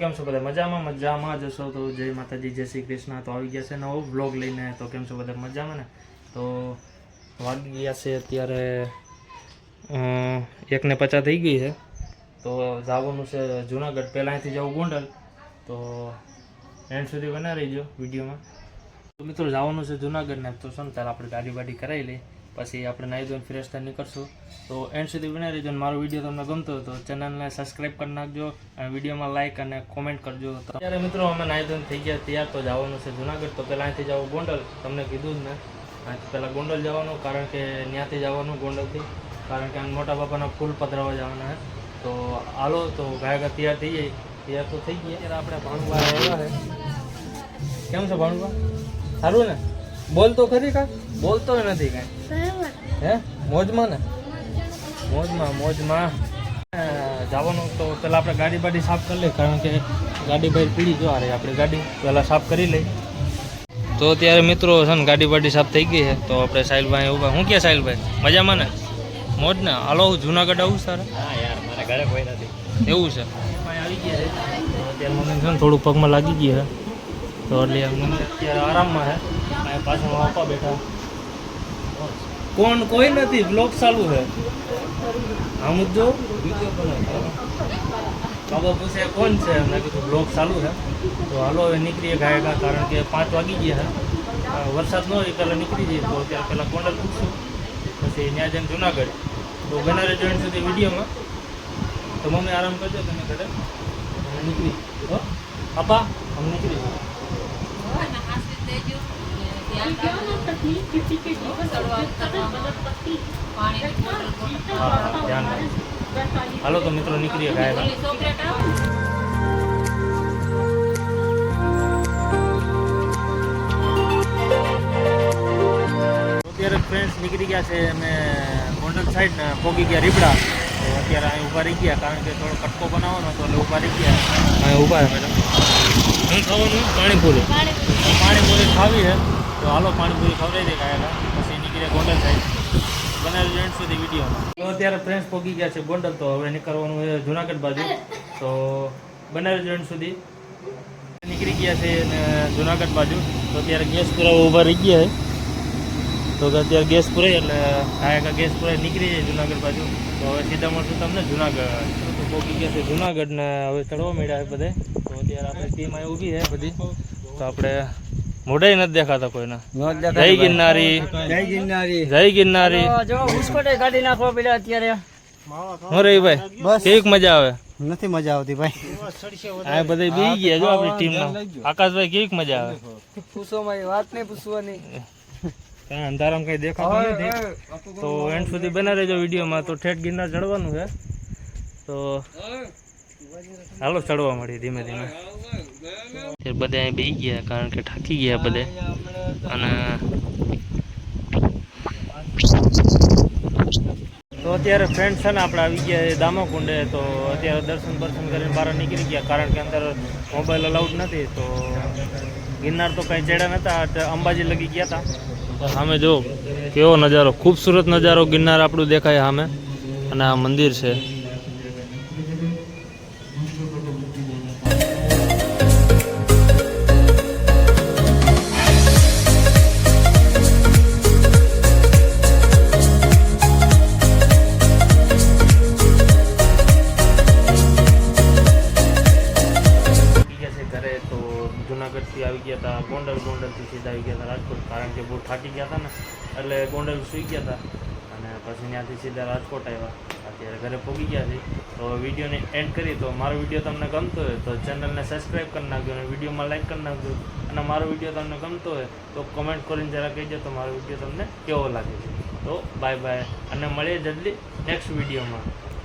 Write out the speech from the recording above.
કેમ છો બધા મજામાં? મજામાં જશો તો જય માતાજી, જય શ્રી કૃષ્ણ. તો આવી ગયા છે નવો બ્લોગ લઈને. તો કેમ છો બધા મજામાં ને? તો વાગી ગયા છે અત્યારે એકને પચાસ થઈ ગઈ છે. તો જવાનું છે જુનાગઢ. પહેલાં અહીંથી જવું ગોંડલ. તો એન્ડ સુધી બના રહીજો વિડીયોમાં. તો મિત્રો જવાનું છે જુનાગઢને. તો શું ચાલ આપણે ગાડી બાડી કરાવી લઈ પછી આપણે નાહી ધોઈને ફ્રેશ થઈને નીકળશું. તો એન્ડ સુધી બનાવી રહેજો મારો વીડિયો તમને ગમતો હતો ચેનલને સબસ્ક્રાઈબ કરી નાખજો અને વિડીયોમાં લાઇક અને કોમેન્ટ કરજો. અત્યારે મિત્રો અમે નાહી ધોઈને થઈ ગયા, તૈયાર તો જવાનું છે જુનાગઢ. તો પહેલાં અહીંથી જવું ગોંડલ, તમને કીધું જ ને. પહેલાં ગોંડલ જવાનું, કારણ કે ત્યાંથી જવાનું ગોંડલથી. કારણ કે મોટા બાપાના ફૂલ પધરાવા જવાના છે તો હાલો, તો ગાયકા તૈયાર થઈ જાય. તૈયાર તો થઈ ગયા. આપણે ભાણુભા આવ્યા છે કેમ છે ભાણુભા સારું ને? બોલતો ખરી કાંઈ? બોલતો નથી કાંઈ. હે? મોજમાં ને? મોજમાં મોજમાં. જવાનું તો પહેલાં આપણે ગાડી બાડી સાફ કરી લઈએ કારણ કે ગાડી બાઈ પીડી જો રહી આપણી ગાડી પહેલાં સાફ કરી લઈ તો ત્યારે મિત્રો છે ને ગાડી બાડી સાફ થઈ ગઈ છે તો આપણે સાહિલભાઈ ઊભા. હું કે સાહિલભાઈ? મજામાં ને? મોજ ને? હાલો હું જુનાગઢ આવું સર હા યાર મારા ઘરે કોઈ નથી. એવું છે? આવી ગયા છે અત્યારે મને છે ને થોડું પગમાં લાગી ગયું છે. તો એટલે મમ્મી અત્યારે આરામમાં છે. પાછળ બેઠા. કોણ કોઈ નથી બ્લોક ચાલુ છે. આમ જ બાબા પૂછે, કોણ છે? મેં કીધું બ્લોક ચાલુ છે. તો હાલો, હવે નીકળીએ ગાયકા, કારણ કે પાંચ વાગી ગયા છે. વરસાદ ન હોય, પહેલાં નીકળી જઈએ. તો ત્યાં પહેલાં કોંડલ પૂછશું. પછી ત્યાં જઈને જુનાગઢ. તો બનારે જોઈન્ટ સુધી વિડીયોમાં. તો મમ્મી આરામ કરજો તમે ઘરે. નીકળી હો, પાપા, અમે નીકળી હાલો તો મિત્રો નીકળીએ ગાય અત્યારે ફ્રેન્ડ્સ નીકળી ગયા છે, અમે ગોંડલ સાઈડ પોગી ગયા રીબડા તો અત્યારે અહીં ઊભા રહી ગયા, કારણ કે થોડો કટકો બનાવવાનો હતો, એટલે ઊભા રહી ગયા. અહીં ઊભા મેડમ. હું ખાવાનું? પાણીપુરી. પાણીપુરી ખાવી છે. તો હાલો પાણીપુરી ખવડાવી દે કાયા પછી નીકળ્યા ગોંડલ સાઈડ બનાવી જોઈન્ટ સુધી વિડીયોમાં અત્યારે ફ્રેન્ડ્સ પોગી ગયા છે ગોંડલ, તો હવે નીકળવાનું છે જુનાગઢ બાજુ. તો બનાવી જોઈન્ટ સુધી. નીકળી ગયા છે જુનાગઢ બાજુ. તો અત્યારે ગેસ પુરાવા ઊભા રહી ગયા તો અત્યારે ગેસ પૂરાય, એટલે આ ગેસ પૂરાય નીકળી જાય જુનાગઢ બાજુ. તો હવે સીધા મળશું તમને જુનાગઢ. તો ગયા છે જુનાગઢને હવે ચડવા મળ્યા છે બધે. તો અત્યારે આપણે ટીમ અહીં ઊભી છે બધી. તો આપણે મોઢાય નથી દેખાતા કોઈના. જય ગિરનારી. જય ગિરનારી. જય ગિરનારી. જો ઉસ્કોટે કાઢી નાખવા પેલા અત્યારે. હું રહી ભાઈ. બસ. કેવીક મજા આવે. નથી મજા આવતી ભાઈ. આ બધા બી ગયા જો આપણી ટીમના આકાશભાઈ કેવીક મજા આવે. પૂછો મારી વાત નહીં પૂછવાની. અંધારામાં કઈ દેખાતું નથી. તો એન્ડ સુધી બના રહેજો વિડીયોમાં. તો ઠેઠ ગિરનાર ચડવાનું છે. તો હાલો ચડવા મળી ધીમે ધીમે. તે બધા અહીં બેસી ગયા કારણ કે થાકી ગયા બધે. અને તો અત્યારે ફ્રેન્ડ છે ને આપણે આવી ગયા છે દામાકુંડે તો અત્યારે દર્શન દર્શન કરીને બહાર નીકળી ગયા કારણ કે અંદર મોબાઈલ અલાઉડ નથી તો ગિરનાર તો કંઈ ચડ્યા નહોતા અંબાજી લગી ગયા હતા સામે જો કેવો નજારો ખૂબસૂરત નજારો ગિરનાર આપણું દેખાય સામે. અને આ મંદિર છે. જુનાગઢથી આવી ગયા હતા ગોંડલ, ગોંડલથી સીધા આવી ગયા હતા રાજકોટ. કારણ કે બહુ થાકી ગયા હતા ને, એટલે ગોંડલ સૂઈ ગયા હતા અને પછી ત્યાંથી સીધા રાજકોટ આવ્યા. અત્યારે ઘરે પહોંચી ગયા છે તો વિડીયોને એન્ડ કરી તો મારો વીડિયો તમને ગમતો હોય તો ચેનલને સબસ્ક્રાઈબ કરી નાખજો અને વિડીયોમાં લાઈક કરી નાખજો. અને મારો વીડિયો તમને ગમતો હોય તો કમેન્ટ કરીને જરા કહેજો તો મારો વીડિયો તમને કેવો લાગે છે. તો બાય બાય. અને મળીએ જલ્દી નેક્સ્ટ વિડીયોમાં.